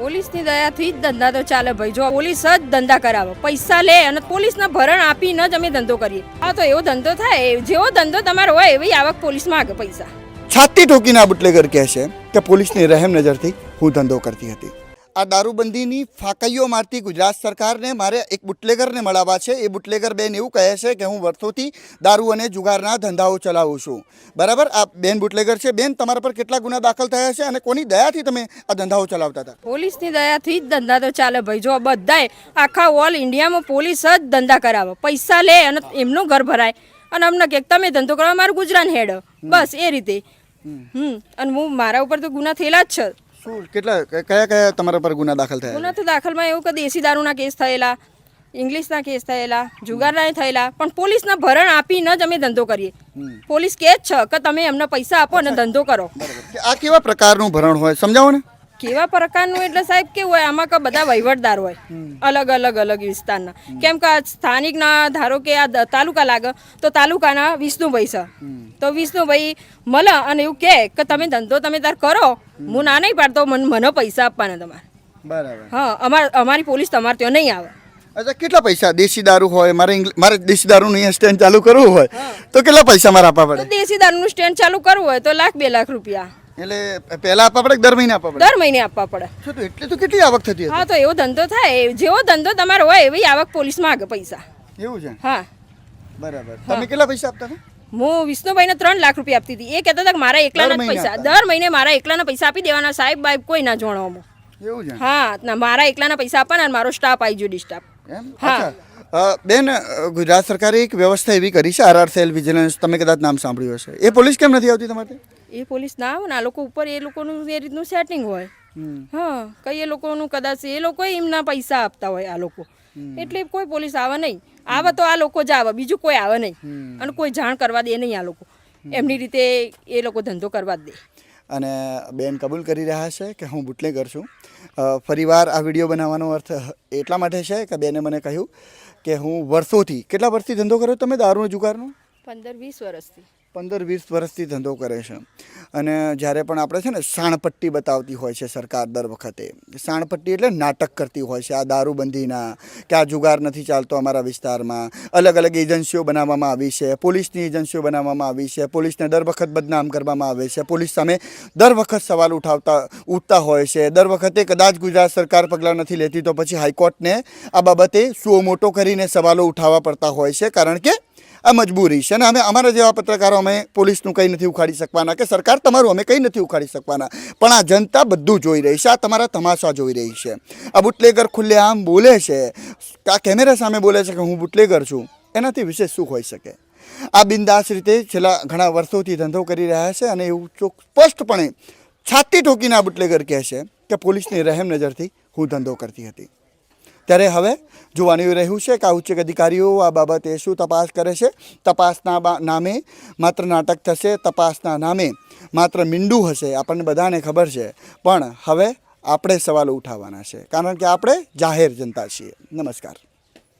પોલીસની દયાથી જ ધંધા તો ચાલે ભાઈ. જો પોલીસ જ ધંધા કરાવો. પૈસા લે અને પોલીસના ભરણ આપીને જ અમે ધંધો કરીએ. હા તો એવો ધંધો થાય જેવો ધંધો તમારો હોય, એવી આવક પોલીસ માગે પૈસા. છાતી ઠોકીને બુટલેગર કહે છે કે પોલીસની રહેમ નજરથી હું ધંધો કરતી હતી. આ દારૂબંધીની ફાકૈયો મારતી ગુજરાત સરકારને મારે એક બુટલેગરને મળાવવા છે. એ બુટલેગર બેન એવું કહે છે કે હું વર્ષોથી દારૂ અને જુગારના ધંધાઓ ચલાવું છું. બરાબર? આ બેન બુટલેગર છે. બેન તમારા પર કેટલા ગુના દાખલ થયા છે અને કોની દયાથી તમે આ ધંધાઓ ચલાવતા હતા? પોલીસની દયાથી જ ધંધા તો ચાલે ભાઈ. જો બધાએ આખા ઓલ ઇન્ડિયામાં પોલીસ જ ધંધા કરાવે. પૈસા લે અને એમનું ઘર ભરાય. અને અમને કે તમે ધંધો કરો મારું ગુજરાન હેડ. બસ એ રીતે. હમ. અને હું મારા ઉપર તો ગુના થયેલા જ છે. શું કેટલા કયા કયા તમારા પર ગુના દાખલ થયા? ગુના તો દાખલમાં એવું કે દેશી દારૂના કેસ થયેલા ઇંગ્લિશના કેસ થયેલા જુગારના થયેલા પણ પોલીસના ભરણ આપીને જ અમે ધંધો કરીએ. પોલીસ કહે જ છે કે તમે એમને પૈસા આપો અને ધંધો કરો. આ કેવા પ્રકારનું ભરણ હોય? સમજાવો ને. કેવા પ્રકારનું એટલે સાહેબ કેવું હોય? આમાં કે બધા વહીવટદાર હોય. અલગ અલગ અલગ વિસ્તારના. કેમ કે આ સ્થાનિકના ધારો કે આ તાલુકા લાગે તો તાલુકાના વિષ્ણુભાઈ છે. તો વિષ્ણુભાઈ મળે અને એવું કહે કે તમે ધંધો તમે તાર કરો. હું ના નહીં પાડતો મને મને પૈસા આપવાના તમારે. બરાબર. હા અમાર અમારી પોલીસ તમારે ત્યાં નહીં આવે. અચ્છા કેટલા પૈસા? દેશી દારૂ હોય મારે મારે દેશી દારૂનું અહીંયા સ્ટેન્ડ ચાલુ કરવું હોય તો કેટલા પૈસા મારે આપવા પડે? દેશી દારૂનું સ્ટેન્ડ ચાલુ કરવું હોય તો લાખ બે લાખ રૂપિયા. એટલે પહેલા આપવા પડે કે દર મહિને આપવા પડે? દર મહિને આપવા પડે. શું તો એટલે તો કેટલી આવક થતી હા તો એવો ધંધો થાય. જેવો ધંધો તમારો હોય એવી આવક પોલીસ માગે પૈસા. એવું છે? હા. બરાબર. તમે કેટલા પૈસા આપતા હતા? હું વિષ્ણુભાઈને ત્રણ લાખ રૂપિયા આપતી હતી. એ કહેતા હતા કે મારા એકલાના પૈસા દર મહિને મારા એકલાના પૈસા આપી દેવાના સાહેબ બાઈબ કોઈ ના જોણવામાં એવું છે? હા ના મારા એકલાના પૈસા આપવાના મારો સ્ટાફ આવી જોડી સ્ટાફ એમ. અચ્છા. બેન ગુજરાત સરકારે એક વ્યવસ્થા એવી કરી છે આરઆર સેલ વિજિલન્સ તમે કદાચ નામ સાંભળ્યું હશે. એ પોલીસ કેમ નથી આવતી તમારે એ પોલીસ ના આવે ને આ લોકો ઉપર એ લોકોનું એ રીતનું સેટિંગ હોય. હા કઈ એ લોકોનું કદાચ એ લોકો એમના પૈસા આપતા હોય આ લોકો. એટલે કોઈ પોલીસ આવે નહીં. આવે તો આ લોકો જ આવે બીજું કોઈ આવે નહીં. અને કોઈ જાણ કરવા દે નહીં આ લોકો. એમની રીતે એ લોકો ધંધો કરવા દે. અને બેન કબૂલ કરી રહ્યા છે કે હું બુટલેગર છું. ફરીવાર આ વીડિયો બનાવવાનો અર્થ એટલા માટે છે કે બેને મને કહ્યું કે હું વર્ષોથી, કેટલા વર્ષથી ધંધો કર્યો તમે દારૂનો જુગારનો? પંદર વીસ વર્ષથી. પંદર વીસ વર્ષથી ધંધો કરે છે. અને જ્યારે પણ આપણે છે ને સાણપટ્ટી બતાવતી હોય છે સરકાર દર વખતે, સાણપટ્ટી એટલે નાટક કરતી હોય છે, આ દારૂબંધીના, કે આ જુગાર નથી ચાલતો અમારા વિસ્તારમાં, અલગ અલગ એજન્સીઓ બનાવવામાં આવી છે, પોલીસની એજન્સીઓ બનાવવામાં આવી છે, પોલીસને દર વખત બદનામ કરવામાં આવે છે, પોલીસ સામે દર વખત સવાલ ઉઠાવતા, ઉઠતા હોય છે, દર વખતે કદાચ ગુજરાત સરકાર પગલાં નથી લેતી તો પછી હાઈકોર્ટને આ બાબતે સુઓ મોટો કરીને સવાલો ઉઠાવવા પડતા હોય છે કારણ કે આ મજબૂરી છે. અને અમે અમારા જેવા પત્રકારો અમે પોલીસનું કંઈ નથી ઉખાડી શકવાના કે સરકાર તમારું અમે કંઈ નથી ઉખાડી શકવાના. પણ આ જનતા બધું જોઈ રહી છે. આ તમારા તમાશા જોઈ રહી છે. આ બુટલેગર ખુલ્લેઆમ બોલે છે. આ કેમેરા સામે બોલે છે કે હું બુટલેગર છું. એનાથી વિશેષ શું હોઈ શકે? આ બિંદાસ રીતે છેલ્લા ઘણા વર્ષોથી ધંધો કરી રહ્યા છે અને એવું સ્પષ્ટપણે છાતી ઠોકીને આ બુટલેગર કહે છે કે પોલીસની રહેમ નજરથી હું ધંધો કરતી હતી. ત્યારે હવે જોવાનું રહ્યું છે કે આ ઉચ્ચ અધિકારીઓ આ બાબતે શું તપાસ કરે છે. તપાસના નામે માત્ર નાટક થશે, તપાસના નામે માત્ર મીંડું હશે, આપણને બધાને ખબર છે. પણ હવે આપણે સવાલો ઉઠાવવાના છે. કારણ કે આપણે જાહેર જનતા છીએ. નમસ્કાર.